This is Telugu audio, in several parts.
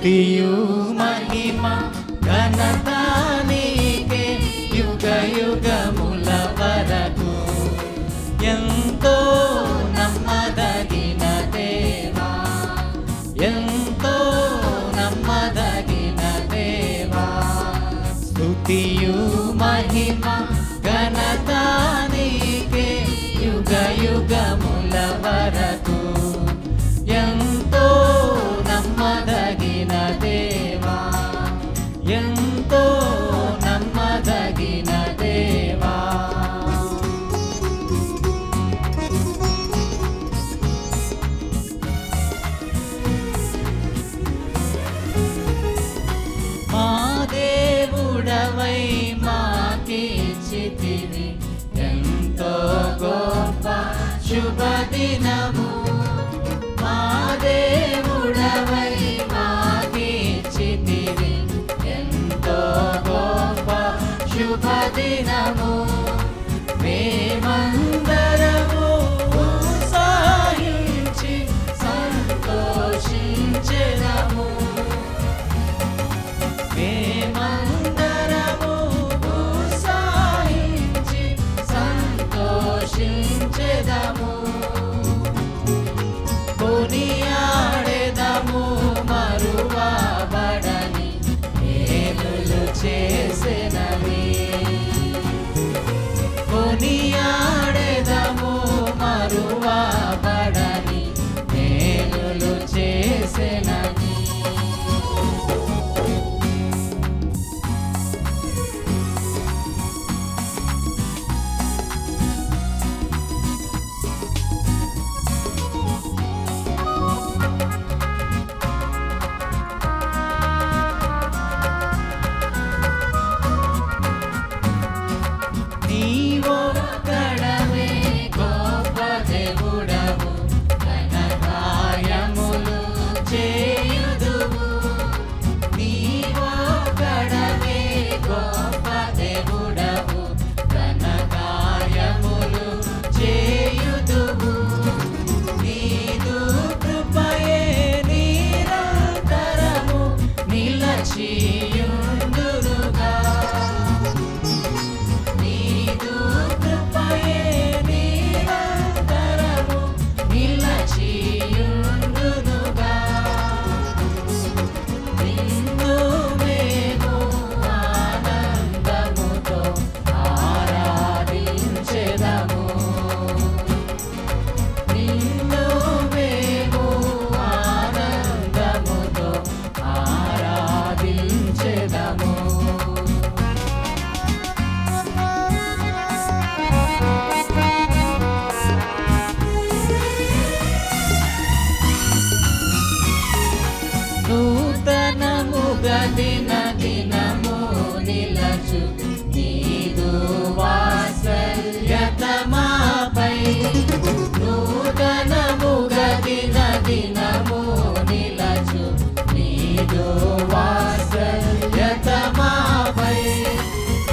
స్థుతియు మహిమ ఘనత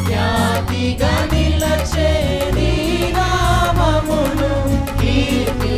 ఖ్యాతిగా నిలచే నీ నామమును కీర్తించెదమెప్పుడు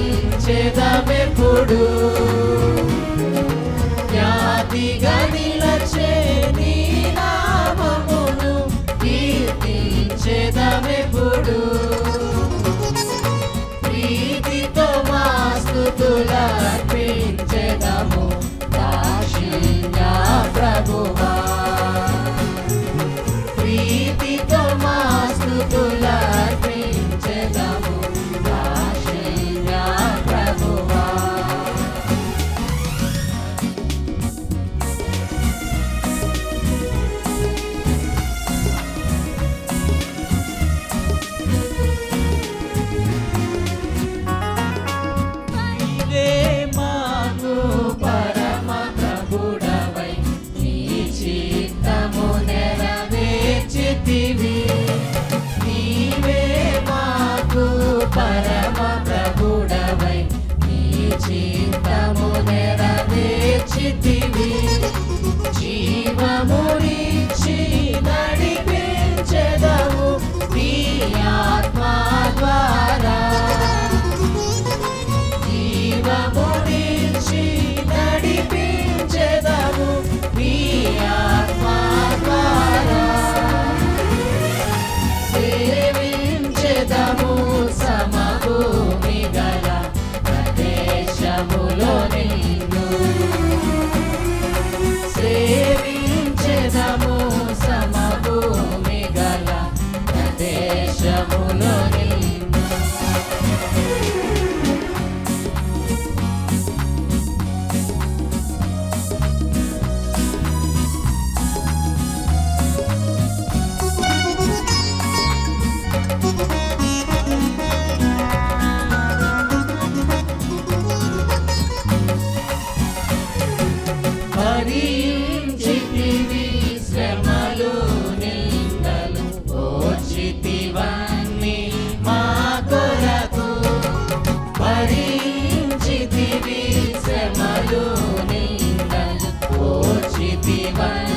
be mine.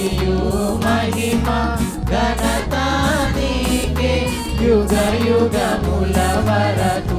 స్తుతియు మహిమ ఘనత నీకే. యుగ యుగముల వరకు